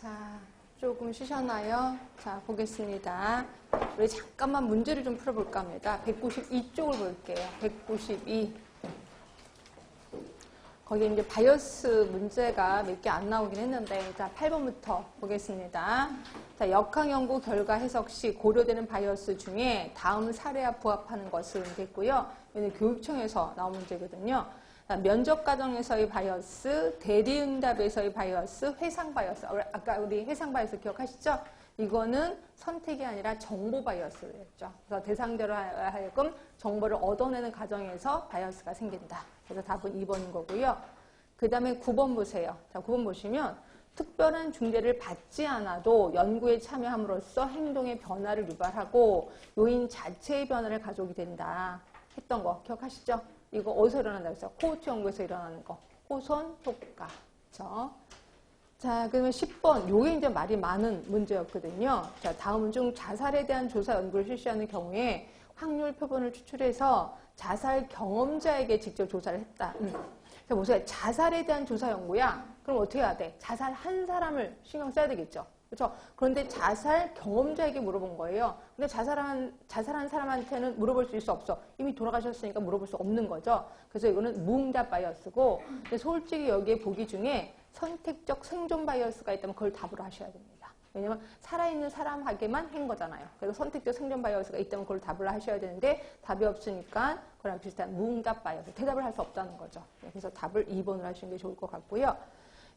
자, 조금 쉬셨나요? 자, 보겠습니다. 우리 잠깐만 문제를 좀 풀어볼까 합니다. 192쪽을 볼게요. 192. 거기 이제 바이어스 문제가 몇 개 안 나오긴 했는데, 자, 8번부터 보겠습니다. 자, 역학 연구 결과 해석 시 고려되는 바이어스 중에 다음 사례와 부합하는 것은 됐고요. 이는 교육청에서 나온 문제거든요. 자, 면접 과정에서의 바이어스, 대리응답에서의 바이어스, 회상 바이어스. 아까 우리 회상 바이어스 기억하시죠? 이거는 선택이 아니라 정보 바이어스였죠. 그래서 대상자로 하여금 정보를 얻어내는 과정에서 바이어스가 생긴다. 그래서 답은 2번인 거고요. 그 다음에 9번 보세요. 자, 9번 보시면 특별한 중재를 받지 않아도 연구에 참여함으로써 행동의 변화를 유발하고 요인 자체의 변화를 가져오게 된다. 했던 거 기억하시죠? 이거 어디서 일어난다고 했어요? 코호트 연구에서 일어나는 거. 호선 효과. 그렇죠? 자, 그러면 10번. 요게 이제 말이 많은 문제였거든요. 자, 다음은 중 자살에 대한 조사 연구를 실시하는 경우에 확률 표본을 추출해서 자살 경험자에게 직접 조사를 했다. 음. 자, 보세요. 자살에 대한 조사 연구야. 그럼 어떻게 해야 돼? 자살 한 사람을 신경 써야 되겠죠. 그렇죠? 그런데 자살 경험자에게 물어본 거예요. 근데 자살한 자살한 사람한테는 물어볼 수 있어 없어. 이미 돌아가셨으니까 물어볼 수 없는 거죠. 그래서 이거는 무응답 바이어스고, 근데 솔직히 여기에 보기 중에 선택적 생존 바이어스가 있다면 그걸 답으로 하셔야 됩니다. 왜냐면 살아있는 사람에게만 한 거잖아요. 그래서 선택적 생존 바이어스가 있다면 그걸 답을 하셔야 되는데 답이 없으니까 그랑 비슷한 무응답 바이어스, 대답을 할 수 없다는 거죠. 그래서 답을 2번으로 하시는 게 좋을 것 같고요.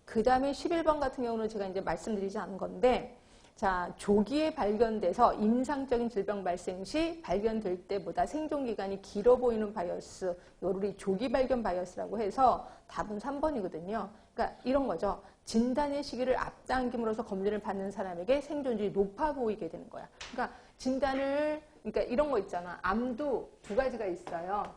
그 다음에 11번 같은 경우는 제가 이제 말씀드리지 않은 건데, 자, 조기에 발견돼서 임상적인 질병 발생 시 발견될 때보다 생존 기간이 길어 보이는 바이어스, 요를 조기 발견 바이어스라고 해서 답은 3번이거든요. 그러니까 이런 거죠. 진단의 시기를 앞당김으로써 검진을 받는 사람에게 생존율이 높아 보이게 되는 거야. 그러니까 진단을, 그러니까 이런 거 있잖아. 암도 두 가지가 있어요.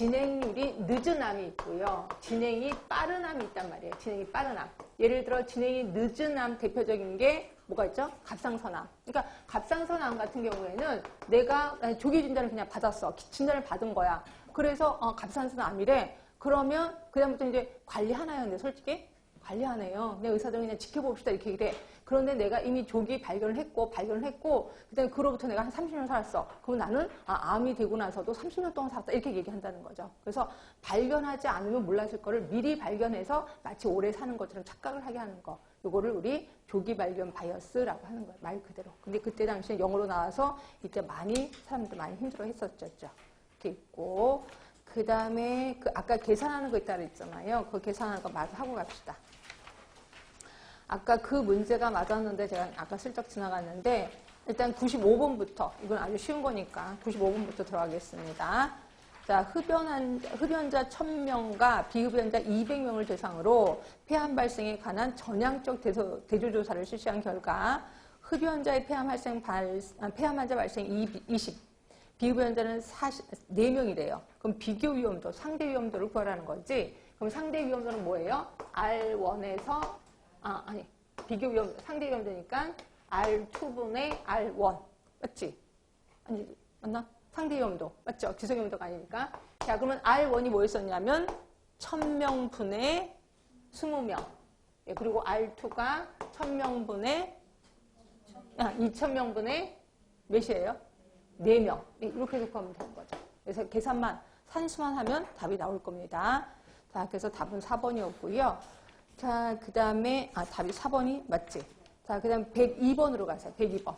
진행률이 늦은 암이 있고요. 진행이 빠른 암이 있단 말이에요. 진행이 빠른 암. 예를 들어 진행이 늦은 암 대표적인 게 뭐가 있죠? 갑상선암. 그러니까 갑상선암 같은 경우에는 내가 조기 진단을 그냥 받았어. 진단을 받은 거야. 그래서 어, 갑상선암이래. 그러면 그다음부터 이제 관리 하나요? 근데 솔직히 관리하네요. 내 의사들은 그냥 지켜봅시다 이렇게 돼. 그런데 내가 이미 조기 발견을 했고 발견을 했고 그다음에 그로부터 내가 한 30년 살았어. 그럼 나는 아, 암이 되고 나서도 30년 동안 살았다 이렇게 얘기한다는 거죠. 그래서 발견하지 않으면 몰랐을 거를 미리 발견해서 마치 오래 사는 것처럼 착각을 하게 하는 거. 요거를 우리 조기 발견 바이어스라고 하는 거예요. 말 그대로. 근데 그때 당시에 영어로 나와서 이때 많이 사람들 많이 힘들어 했었죠. 이렇게 있고 그 다음에 그 아까 계산하는 거 있다 그랬잖아요. 그 계산하는 거 마저 하고 갑시다. 아까 그 문제가 맞았는데 제가 아까 슬쩍 지나갔는데 일단 95번부터 이건 아주 쉬운 거니까 95번부터 들어가겠습니다. 자, 흡연한, 흡연자 1000명과 비흡연자 200명을 대상으로 폐암 발생에 관한 전향적 대조, 대조조사를 실시한 결과 흡연자의 폐암 발생 발, 아, 폐암 환자 발생 20, 비흡연자는 40, 4명이래요. 그럼 비교 위험도, 상대 위험도를 구하라는 거지. 그럼 상대 위험도는 뭐예요? R1에서 아, 아니. 비교 위험, 상대 위험도니까 R2분의 R1. 맞지? 아니, 맞나? 상대 위험도. 맞죠? 지속 위험도가 아니니까. 자, 그러면 R1이 뭐였었냐면 1000명분의 20명. 예, 그리고 R2가 1000명분의 아, 2000명분의 몇이에요? 4명. 예, 이렇게 해석하면 되는 거죠. 그래서 계산만, 산수만 하면 답이 나올 겁니다. 자, 그래서 답은 4번이었고요. 자, 그 다음에, 아, 답이 4번이 맞지? 자, 그 다음 102번으로 가세요. 102번.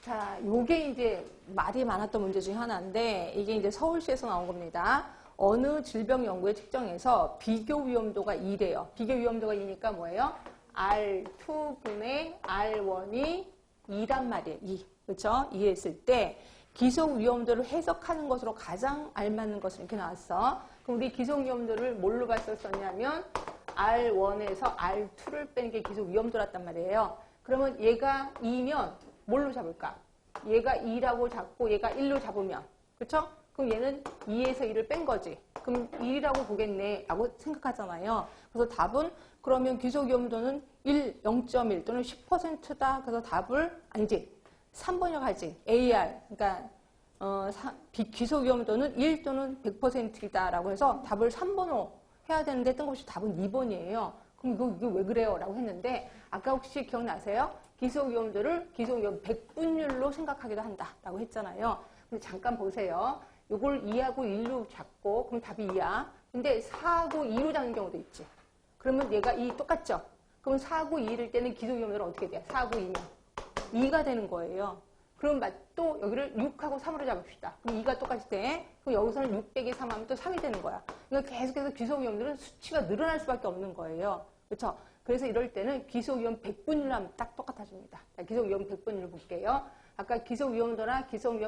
자, 요게 이제 말이 많았던 문제 중에 하나인데, 이게 이제 서울시에서 나온 겁니다. 어느 질병 연구에 측정해서 비교 위험도가 2래요. 비교 위험도가 2니까 뭐예요? R2분의 R1이 2란 말이에요. 2. 그렇죠? 2 했을 때 기속 위험도를 해석하는 것으로 가장 알맞는 것을 이렇게 나왔어. 그럼 우리 기속 위험도를 뭘로 봤었었냐면 R1에서 R2를 빼는 게 기속 위험도랐단 말이에요. 그러면 얘가 2면 뭘로 잡을까? 얘가 2라고 잡고 얘가 1로 잡으면 그렇죠? 그럼 얘는 2에서 1을 뺀 거지. 그럼 1이라고 보겠네 라고 생각하잖아요. 그래서 답은 그러면 기속 위험도는 1, 0.1 또는 10%다. 그래서 답을 아니지. 3번이라고 하지. AR. 그러니까 어, 사, 기속 위험 도는 1 또는 100%이다라고 해서 답을 3번으로 해야 되는데 뜬금없이 답은 2번이에요. 그럼 이거, 이거 왜 그래요? 라고 했는데 아까 혹시 기억나세요? 기소 위험들을 기소 위험 100분율로 생각하기도 한다 라고 했잖아요. 근데 잠깐 보세요. 이걸 2하고 1로 잡고 그럼 답이 2야. 근데 4하고 2로 잡는 경우도 있지. 그러면 얘가 2 똑같죠? 그럼 4하고 2일 때는 기소 위험들은 어떻게 돼요? 4하고 2면 2가 되는 거예요. 그럼 마- 또 여기를 6하고 3으로 잡읍시다. 그럼 2가 똑같이 돼. 그럼 여기서는 6 빼기 3 하면 또 3이 되는 거야. 그러니까 계속해서 기소위험들은 수치가 늘어날 수밖에 없는 거예요. 그렇죠? 그래서 이럴 때는 기소위험 100분율 하면 딱 똑같아집니다. 자, 기소위험 100분율 볼게요. 아까 기소위험도나 기소위험